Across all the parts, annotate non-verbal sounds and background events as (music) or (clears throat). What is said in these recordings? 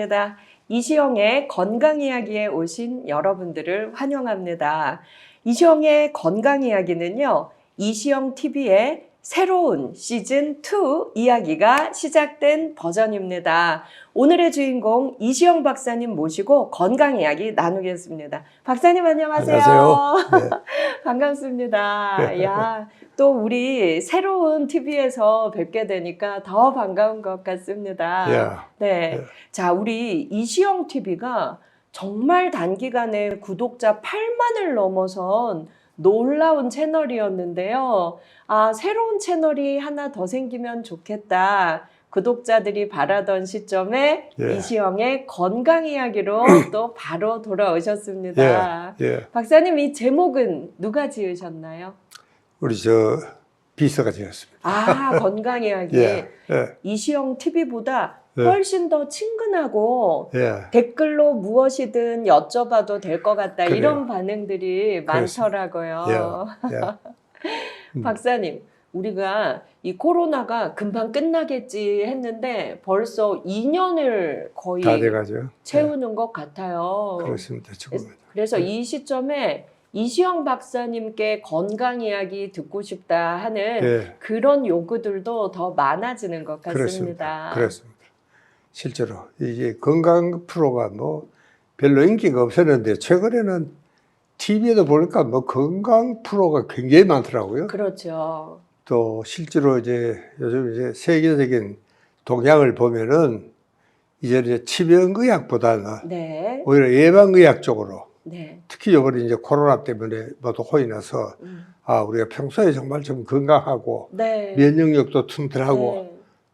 반갑습니다. 이시영의 건강 이야기에 오신 여러분들을 환영합니다. 이시영의 건강 이야기는요. 이시영 TV의 새로운 시즌 2 이야기가 시작된 버전입니다. 오늘의 주인공 이시영 박사님 모시고 건강 이야기 나누겠습니다. 박사님 안녕하세요. 안녕하세요. (laughs) 네. 반갑습니다. 네. 야, 또 우리 새로운 TV에서 뵙게 되니까 더 반가운 것 같습니다. 야, 네. 네. 자, 우리 이시영 TV가 정말 단기간에 구독자 8만을 넘어선 놀라운 채널이었는데요. 아, 새로운 채널이 하나 더 생기면 좋겠다. 구독자들이 바라던 시점에 예. 이시영의 건강 이야기로 (clears throat) 또 바로 돌아오셨습니다. 예. 박사님, 이 제목은 누가 지으셨나요? 우리 저 비서가 지었습니다. 아, 건강 이야기. (laughs) 예. 예. 이시영 TV보다 네. 훨씬 더 친근하고 예. 댓글로 무엇이든 여쭤봐도 될 것 같다 그래요. 이런 반응들이. 많더라고요. 예. (laughs) 음. 박사님, 우리가 이 코로나가 금방 끝나겠지 했는데 벌써 2년을 거의 다 돼가죠. 채우는 것 같아요. 예. 그렇습니다. 지금 그래서 이 시점에 이시영 박사님께 건강 이야기 듣고 싶다 하는 예. 그런 요구들도 더 많아지는 것 같습니다. 그렇습니다. 그렇습니다. 실제로 이게 건강 프로가 뭐 별로 인기가 없었는데 최근에는 TV에도 보니까 뭐 건강 프로가 굉장히 많더라고요. 그렇죠. 또 실제로 이제 요즘 이제 세계적인 동향을 보면은 이제 이제 치명의학보다는 네. 오히려 예방의학 쪽으로 네. 특히 이번에 이제 코로나 때문에 모두 호이 나서 음. 아 우리가 평소에 정말 좀 건강하고 네. 면역력도 튼튼하고 네.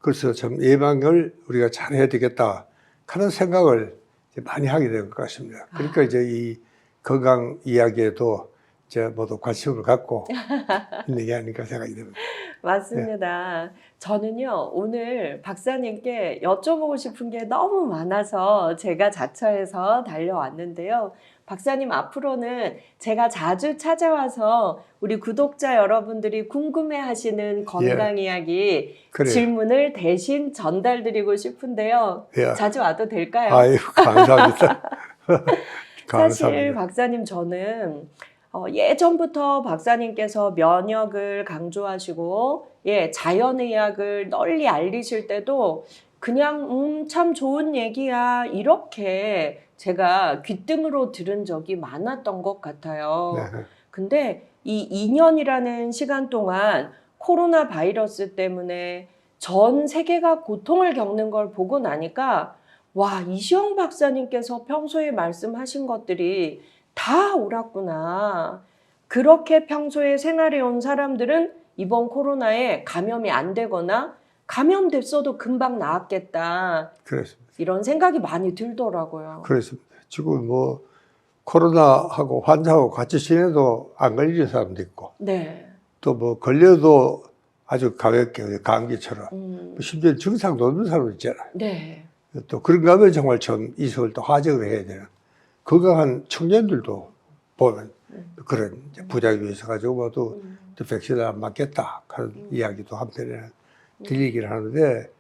그래서 좀 예방을 우리가 잘 해야 되겠다 하는 생각을 많이 하게 된 것 같습니다. 그러니까 아. 이제 이 건강 이야기에도 이제 모두 관심을 갖고 (laughs) 있는 게 아닌가 생각이 됩니다. 맞습니다. 저는요, 오늘 박사님께 여쭤보고 싶은 게 너무 많아서 제가 자처해서 달려왔는데요. 박사님 앞으로는 제가 자주 찾아와서 우리 구독자 여러분들이 궁금해 하시는 건강 이야기 예. 그래요. 질문을 대신 전달드리고 싶은데요. 예. 자주 와도 될까요? 아유 감사합니다. (laughs) 사실. 박사님 저는 어, 예전부터 박사님께서 면역을 강조하시고 예 자연의학을 널리 알리실 때도 그냥 음 참 좋은 얘기야 이렇게 제가 귓등으로 들은 적이 많았던 것 같아요. 네. 근데 이 2년이라는 시간 동안 코로나 바이러스 때문에 전 세계가 고통을 겪는 걸 보고 나니까 와, 이시영 박사님께서 평소에 말씀하신 것들이 다 옳았구나. 그렇게 평소에 생활해 온 사람들은 이번 코로나에 감염이 안 되거나 감염됐어도 금방 나았겠다. 그렇습니다. 이런 생각이 많이 들더라고요. 그렇습니다. 지금 뭐 코로나하고 환자하고 같이 지내도 안 걸리는 사람도 있고 네. 또 뭐 걸려도 아주 가볍게 감기처럼 음, 심지어 증상도 없는 사람도 있잖아요. 네. 또 그런가 하면 정말 좀 이석을 또 화적을 해야 되는 건강한 청년들도 보면 그런 이제 부작용이 있어가지고 모두 음, 또 백신을 안 맞겠다 하는 이야기도 한편에는 들리긴 하는데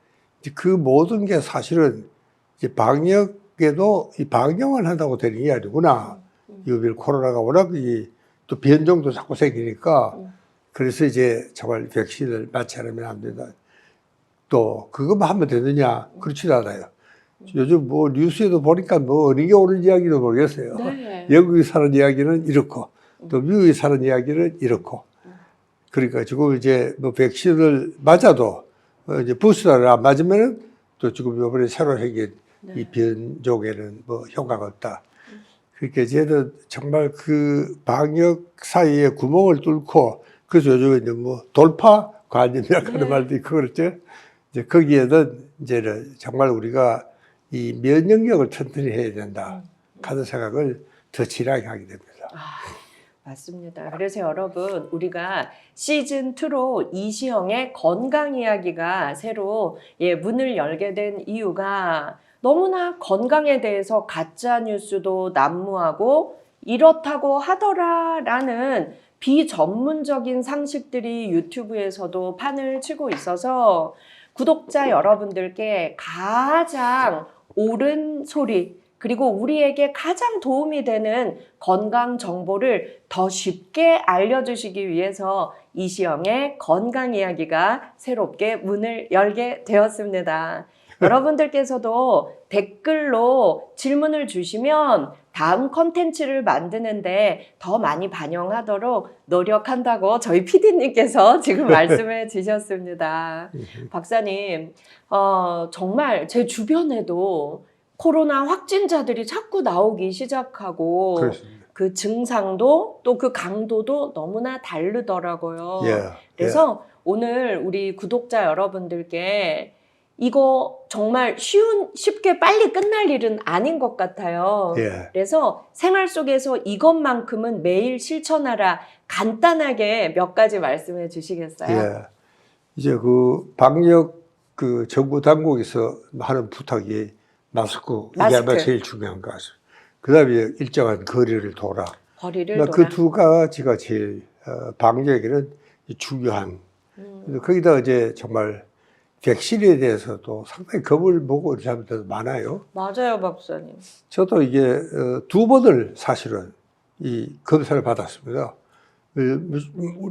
그 모든 게 사실은 이제 방역에도 이 방역을 한다고 되는 게 아니구나. 이번 코로나가 워낙 이 또 변종도 자꾸 생기니까 음. 그래서 이제 정말 백신을 맞지 않으면 안 된다. 또 그것만 하면 되느냐? 그렇지도 않아요. 요즘 뭐 뉴스에도 보니까 뭐 어느 게 옳은 이야기도 모르겠어요. 네. 영국이 사는 이야기는 이렇고 또 미국이 사는 이야기는 이렇고 그러니까 지금 이제 뭐 백신을 맞아도 어 이제 부스터를 안 맞으면은 또 지금 이번에 새로 생긴 이 변종에는 뭐 효과가 없다. 그러니까 이제는 정말 그 방역 사이에 구멍을 뚫고 그래서 요즘에 이제 뭐 돌파 관념이라고 하는 네. 말도 있고 그렇죠. 이제 거기에는 이제는 정말 우리가 이 면역력을 튼튼히 해야 된다 하는 생각을 더 진하게 하게 됩니다. 아, 맞습니다. 그래서 여러분 우리가 시즌 2로 이시영의 건강 이야기가 새로 예, 문을 열게 된 이유가 너무나 건강에 대해서 가짜 뉴스도 난무하고 이렇다고 하더라라는 비전문적인 상식들이 유튜브에서도 판을 치고 있어서 구독자 여러분들께 가장 옳은 소리 그리고 우리에게 가장 도움이 되는 건강 정보를 더 쉽게 알려주시기 위해서 이시영의 건강 이야기가 새롭게 문을 열게 되었습니다. 여러분들께서도 댓글로 질문을 주시면 다음 컨텐츠를 만드는데 더 많이 반영하도록 노력한다고 저희 PD님께서 (laughs) 지금 말씀해 주셨습니다. 박사님, 어, 정말 제 주변에도 코로나 확진자들이 자꾸 나오기 시작하고 그렇습니다. 그 증상도 또 그 강도도 너무나 다르더라고요. 예. 그래서 오늘 우리 구독자 여러분들께 이거 정말 쉬운, 쉽게 빨리 끝날 일은 아닌 것 같아요. 예. 예. 그래서 생활 속에서 이것만큼은 매일 실천하라. 간단하게 몇 가지 말씀해 주시겠어요? 예. 이제 그 방역 그 정부 당국에서 하는 부탁이 마스크 이게 아마. 제일 중요한 것 같습니다. 그다음에 일정한 거리를 돌아. 거리를 돌아. 그 두 가지가 제일 어, 방역에는 중요한. 음, 거기다 이제 정말 백신에 대해서도 상당히 겁을 먹고 이런 사람들도 많아요. 맞아요, 박사님. 저도 이게 어, 두 번을 사실은 이 검사를 받았습니다. 어,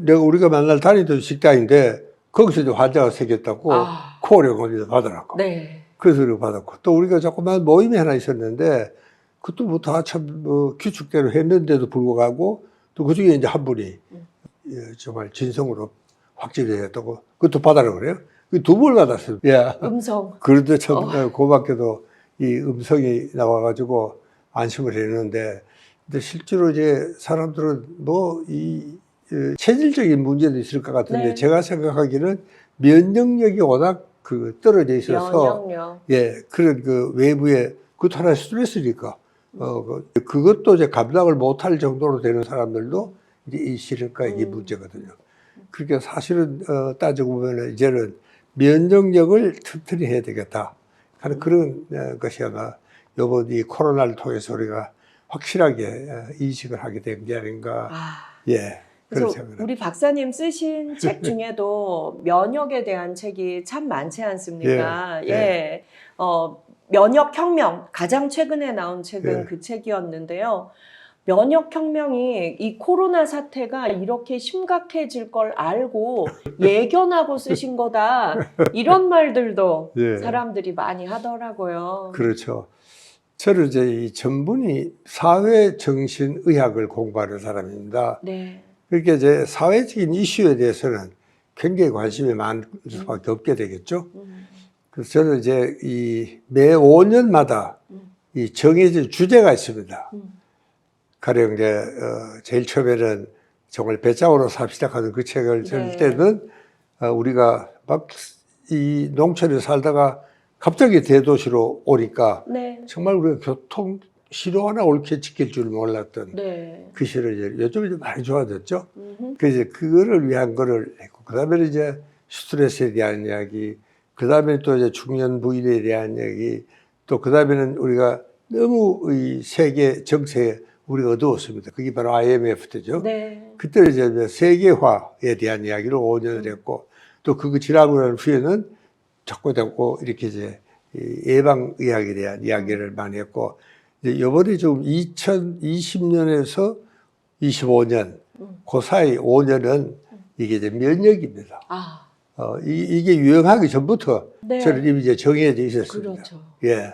내가 우리가 만날 다니던 식당인데 거기서 환자가 생겼다고 아. 코어령을 받으라고. 네. 그래서 받았고 또 우리가 조그만 모임이 하나 있었는데 그것도 뭐다참 뭐 규칙대로 했는데도 불구하고 또 그중에 이제 한 분이 음. 예, 정말 진성으로 확진되었다고 그것도 받으라고 그래요. 그두번 받았어요. 예. 음성. 그런데 참 어. 고맙게도 이 음성이 나와가지고 안심을 했는데 근데 실제로 이제 사람들은 뭐이 체질적인 문제도 있을 것 같은데 네. 제가 생각하기는 면역력이 워낙 그 떨어져 있어서 면역력. 예 그런 그 외부의 그것도 하나의 스트레스니까 어 그- 그것도 이제 감당을 못할 정도로 되는 사람들도 이제 이 실현과 이게 음. 문제거든요. 그러니까 사실은 어, 따지고 보면 이제는 면역력을 튼튼히 해야 되겠다 하는 그런 어, 것이 아마 이번 이 코로나를 통해서 우리가 확실하게 어, 인식을 하게 된 게 아닌가 아. 예 그래서 우리 박사님 쓰신 (laughs) 책 중에도 면역에 대한 책이 참 많지 않습니까? 예, 예. 예. 어, 면역 혁명 가장 최근에 나온 책은 예. 그 책이었는데요. 면역 혁명이 이 코로나 사태가 이렇게 심각해질 걸 알고 예견하고 쓰신 거다. (laughs) 이런 말들도 예. 사람들이 많이 하더라고요. 그렇죠. 저는 이제 이 전문이 사회 정신 의학을 공부하는 사람입니다. 네. 그렇게 이제 사회적인 이슈에 대해서는 굉장히 관심이 많을 수밖에 없게 되겠죠. 음, 그래서 저는 이제 이 매 5년마다 음. 이 정해진 주제가 있습니다. 음. 가령 이제 어 제일 처음에는 정말 배짱으로 삽시다 하는 그 책을 쓸 네. 때는 어 우리가 막 이 농촌에 살다가 갑자기 대도시로 오니까 네. 정말 우리가 교통 시로 하나 옳게 지킬 줄 몰랐던 네. 그 시를 이제 요즘 이제 많이 좋아졌죠. 음흠. 그 이제 그거를 위한 거를 했고 그다음에 이제 스트레스에 대한 이야기, 그다음에 또 이제 중년 부인에 대한 이야기, 또 그다음에는 우리가 너무 이 세계 정세에 우리가 어두웠습니다. 그게 바로 IMF 때죠. 네. 그때 이제 세계화에 대한 이야기를 5년을 했고 또 그거 지나고 난 후에는 자꾸 자꾸 이렇게 이제 이 예방 의학에 대한 이야기를 많이 했고 이제 요번에 좀 2020년에서 25년 음. 그 사이 5년은 이게 이제 면역입니다. 아, 어, 이, 이게 유행하기 전부터 네. 저는 이미 이제 정해져 있었습니다. 그렇죠. 예.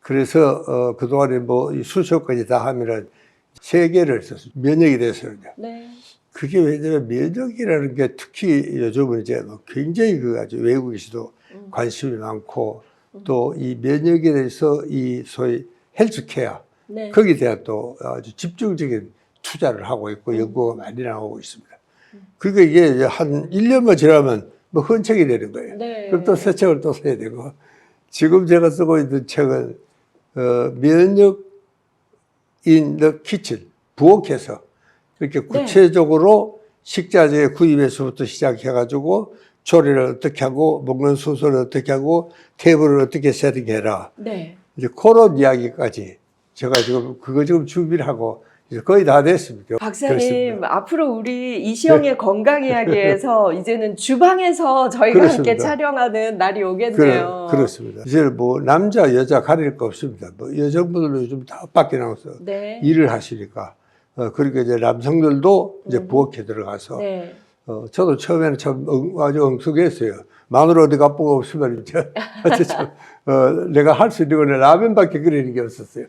그래서 어, 그동안에 뭐이 수소까지 다 하면은 세 개를 썼어요. 면역에 대해서는요. 네. 그게 왜냐면 면역이라는 게 특히 요즘은 이제 뭐 굉장히 그 아주 외국에서도 음. 관심이 많고 또이 면역에 대해서 이 소위 헬스케어 네. 거기에 대한 또 아주 집중적인 투자를 하고 음. 있고 연구가 많이 나오고 있습니다. 그러니까 이게 한 1년만 지나면 뭐 헌책이 되는 거예요. 네. 그럼 또 새 책을 또 써야 되고 지금 제가 쓰고 있는 책은 어, 면역 인 더 키친 부엌에서 이렇게 구체적으로 식자재 구입에서부터 시작해가지고 조리를 어떻게 하고 먹는 순서를 어떻게 하고 테이블을 어떻게 세팅해라 네. 이제 그런 이야기까지 제가 지금 그거 지금 준비를 하고 거의 다 됐습니다. 박사님 그렇습니다. 앞으로 우리 이시영의 건강 이야기에서 이제는 주방에서 저희가 함께 그렇습니다. 촬영하는 날이 오겠네요. 그렇습니다. 이제 뭐 남자 여자 가릴 거 없습니다. 뭐 여성분들도 요즘 다 밖에 나와서 네. 일을 하시니까 어, 그러니까 이제 남성들도 이제 음. 부엌에 들어가서 네. 어, 저도 처음에는 참 엉- 아주 엉숙했어요. 마누라 어디 가쁘고 없으면 이제 (laughs) 참, 어, 내가 할 수 있는 건 라면밖에 끓이는 게 없었어요.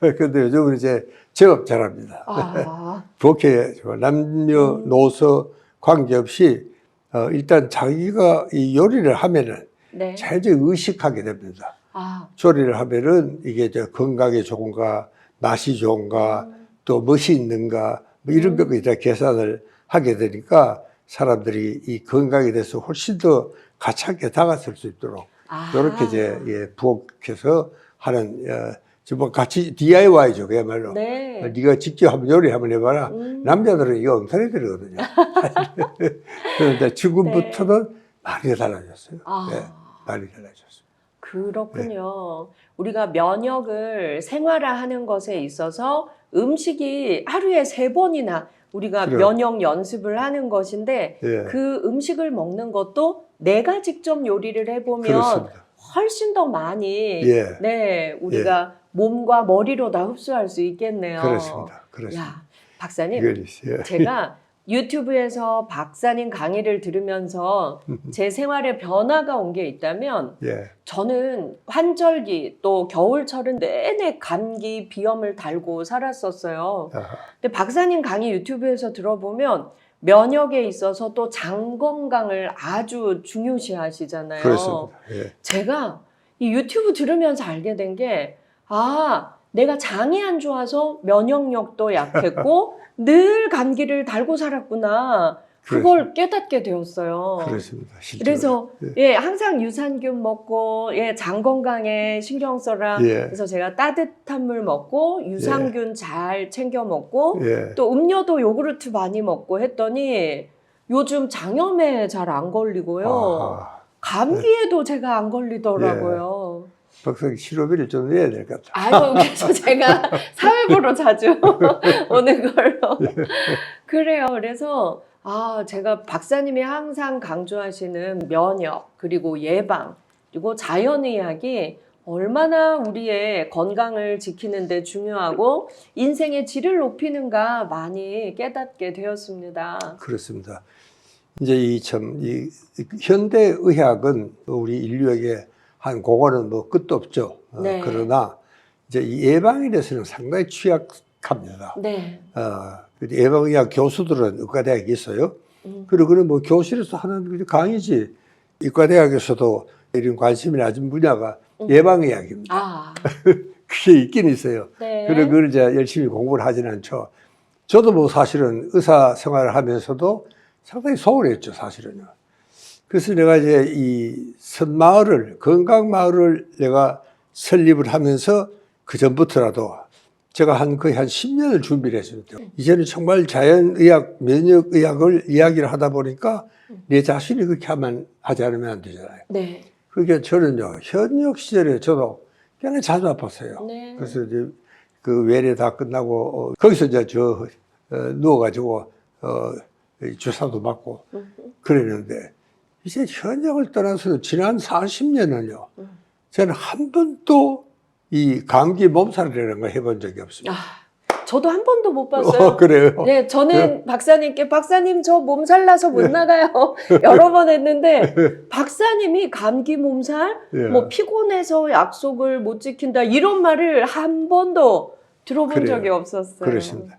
(laughs) 근데 요즘은 이제 제법 잘합니다. 아, (laughs) 부엌에 저 남녀 노소 관계없이 어, 일단 자기가 이 요리를 하면은 네. 잘 의식하게 됩니다. 아, 조리를 하면은 이게 저 건강에 좋은가, 맛이 좋은가, 또 멋이 있는가, 뭐 이런 음. 것까지 다 계산을 하게 되니까 사람들이 이 건강에 대해서 훨씬 더 가차게 다가설 수 있도록 아. 이렇게 이제 예, 부엌에서 하는 어, 뭐 같이 DIY죠 그야말로. 네. 어, 네가 직접 한번 요리 한번 해봐라. 음. 남자들은 이거 엉터리들이거든요. (laughs) 그런데 지금부터는 많이 달라졌어요. 네. 아. 네, 많이 달라졌어요. 그렇군요. 우리가 면역을 생활화하는 것에 있어서 음식이 하루에 세 번이나 우리가 그래요. 면역 연습을 하는 것인데 예, 그 음식을 먹는 것도 내가 직접 요리를 해보면 그렇습니다. 훨씬 더 많이 예, 네 우리가 몸과 머리로 다 흡수할 수 있겠네요. 그렇습니다. 그렇습니다. 야 박사님 있어요. 제가 유튜브에서 박사님 강의를 들으면서 (laughs) 제 생활에 변화가 온 게 있다면 예, 저는 환절기 또 겨울철은 내내 감기 비염을 달고 살았었어요. 아하, 근데 박사님 강의 유튜브에서 들어보면 면역에 있어서 또 장 건강을 아주 중요시 하시잖아요. 그렇습니다. 예, 제가 이 유튜브 들으면서 알게 된 게, 아, 내가 장이 안 좋아서 면역력도 약했고, (laughs) 늘 감기를 달고 살았구나. 그걸 깨닫게 되었어요. 그렇습니다. 실제로. 그래서 예. 예, 항상 유산균 먹고 예, 장 건강에 신경 써라. 예, 그래서 제가 따뜻한 물 먹고 유산균 잘 챙겨 먹고 예, 또 음료도 요구르트 많이 먹고 했더니 요즘 장염에 잘 안 걸리고요. 아하. 감기에도 제가 안 걸리더라고요. 박사님 치료비를 좀 내야 될 것 같아. 아이고 그래서 (laughs) 제가 사회보러 자주 (laughs) 오는 걸로 그래요. 그래서 아 제가 박사님이 항상 강조하시는 면역 그리고 예방 그리고 자연의학이 얼마나 우리의 건강을 지키는데 중요하고 인생의 질을 높이는가 많이 깨닫게 되었습니다. 그렇습니다. 이제 이 참이 현대 의학은 우리 인류에게 한 그거는 뭐 끝도 없죠. 어, 네. 그러나 이제 이 예방에 대해서는 상당히 취약합니다. 네. 어, 예방의학 교수들은 의과대학에 있어요. 음. 그리고 그는 뭐 교실에서 하는 그 강의지. 의과대학에서도 이런 관심이 낮은 분야가 음. 예방의학입니다. 아, (laughs) 그게 있긴 있어요. 네. 그래 그걸 이제 열심히 공부를 하지는 않죠. 저도 뭐 사실은 의사 생활을 하면서도 상당히 소홀했죠, 사실은요. 그래서 내가 이제 이 선마을을, 건강마을을 내가 설립을 하면서 그 전부터라도 제가 한 거의 한 10년을 준비를 했습니다. 이제는 정말 자연의학, 면역의학을 이야기를 하다 보니까 내 자신이 그렇게 하면 하지 않으면 안 되잖아요. 네. 그게 저는요, 현역 시절에 저도 꽤나 자주 아팠어요. 네. 그래서 이제 그 외래 다 끝나고 어, 거기서 이제 저 어, 누워가지고 어, 이 주사도 맞고 음. 그랬는데 이제 현역을 떠나서 지난 40년은요 음. 저는 한 번도 이 감기 몸살이라는 걸 해본 적이 없습니다. 아, 저도 한 번도 못 봤어요. 어, (laughs) 그래요? 네, 저는 박사님께 박사님 저 몸살 나서 못 나가요. (laughs) 여러 번 했는데 박사님이 감기 몸살, 예. 뭐 피곤해서 약속을 못 지킨다 이런 말을 한 번도 들어본 그래요. 적이 없었어요. 그렇습니다.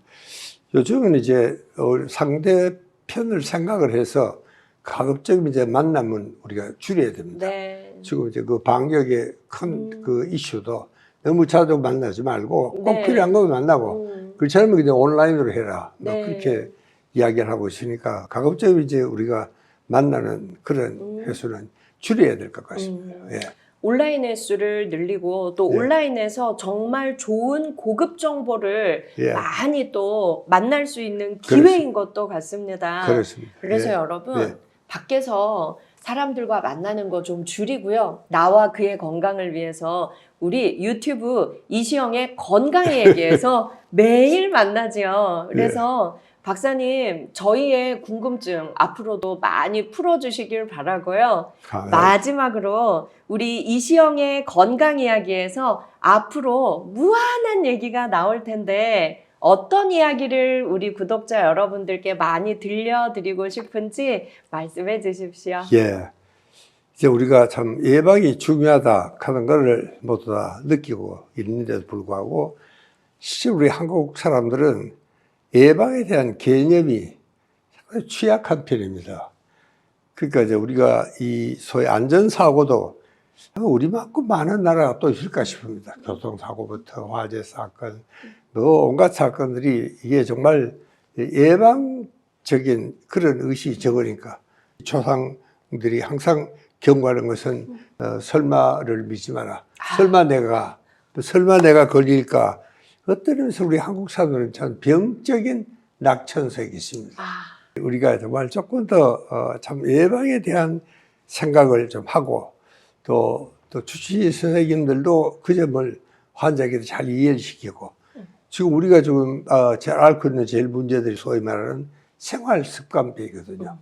요즘은 이제 어, 상대편을 생각을 해서 가급적 이제 만남은 우리가 줄여야 됩니다. 네. 지금 이제 그 방역의 큰 음. 그 이슈도 너무 자주 만나지 말고 꼭 네. 필요한 거면 만나고 음, 그렇지 않으면 그냥 온라인으로 해라. 뭐 네. 그렇게 이야기를 하고 있으니까 가급적 이제 우리가 만나는 그런 음. 횟수는 줄여야 될 것 같습니다. 음. 예. 온라인 횟수를 늘리고 또 예. 온라인에서 정말 좋은 고급 정보를 예. 많이 또 만날 수 있는 그렇습니다. 기회인 것도 같습니다. 그렇습니다. 그래서 예. 여러분 예. 밖에서 사람들과 만나는 거 좀 줄이고요. 나와 그의 건강을 위해서 우리 유튜브 이시영의 건강 (laughs) 얘기에서 매일 만나지요. 그래서 박사님, 저희의 궁금증 앞으로도 많이 풀어주시길 바라고요. 아, 마지막으로 우리 이시영의 건강 이야기에서 앞으로 무한한 얘기가 나올 텐데 어떤 이야기를 우리 구독자 여러분들께 많이 들려드리고 싶은지 말씀해 주십시오. 예. 이제 우리가 참 예방이 중요하다 하는 것을 모두 다 느끼고 있는데도 불구하고 실제 우리 한국 사람들은 예방에 대한 개념이 취약한 편입니다. 그러니까 이제 우리가 이 소위 안전사고도 우리만큼 많은 나라가 또 있을까 싶습니다. 교통사고부터 화재 사건, 뭐 온갖 사건들이 이게 정말 예방적인 그런 의식이 적으니까 조상들이 항상 경고하는 것은 어, 설마를 믿지 마라. 설마 내가 설마 내가 걸릴까? 어떤 면에서 우리 한국 사람들은 참 병적인 낙천색이 있습니다. 아, 우리가 정말 조금 더 어, 참 예방에 대한 생각을 좀 하고 또, 또 주치의 선생님들도 그 점을 환자에게 잘 이해를 시키고 지금 우리가 지금 어, 잘 앓고 있는 제일 문제들이 소위 말하는 생활 습관비거든요.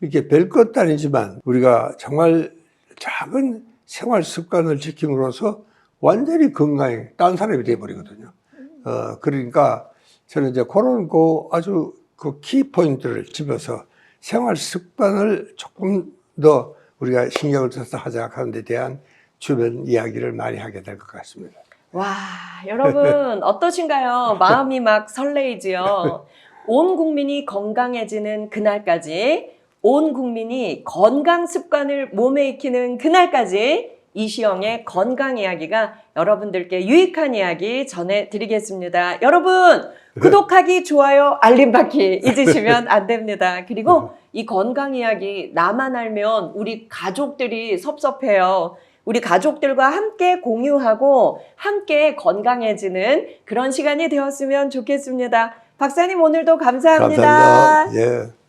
이렇게 별것도 아니지만 우리가 정말 작은 생활 습관을 지킴으로써 완전히 건강에 딴 사람이 돼버리거든요. 어, 그러니까 저는 이제 그런 그 아주 그 키포인트를 집어서 생활 습관을 조금 더 우리가 신경을 써서 하자 하는 데 대한 주변 이야기를 많이 하게 될 것 같습니다. 와, 여러분 (laughs) 어떠신가요? 마음이 막 설레이지요. 온 국민이 건강해지는 그날까지, 온 국민이 건강 습관을 몸에 익히는 그날까지 이시영의 건강 이야기가 여러분들께 유익한 이야기 전해드리겠습니다. 여러분 구독하기, 좋아요, 알림 받기 (laughs) 잊으시면 안 됩니다. 그리고 이 건강 이야기 나만 알면 우리 가족들이 섭섭해요. 우리 가족들과 함께 공유하고 함께 건강해지는 그런 시간이 되었으면 좋겠습니다. 박사님 오늘도 감사합니다. 감사합니다. 예.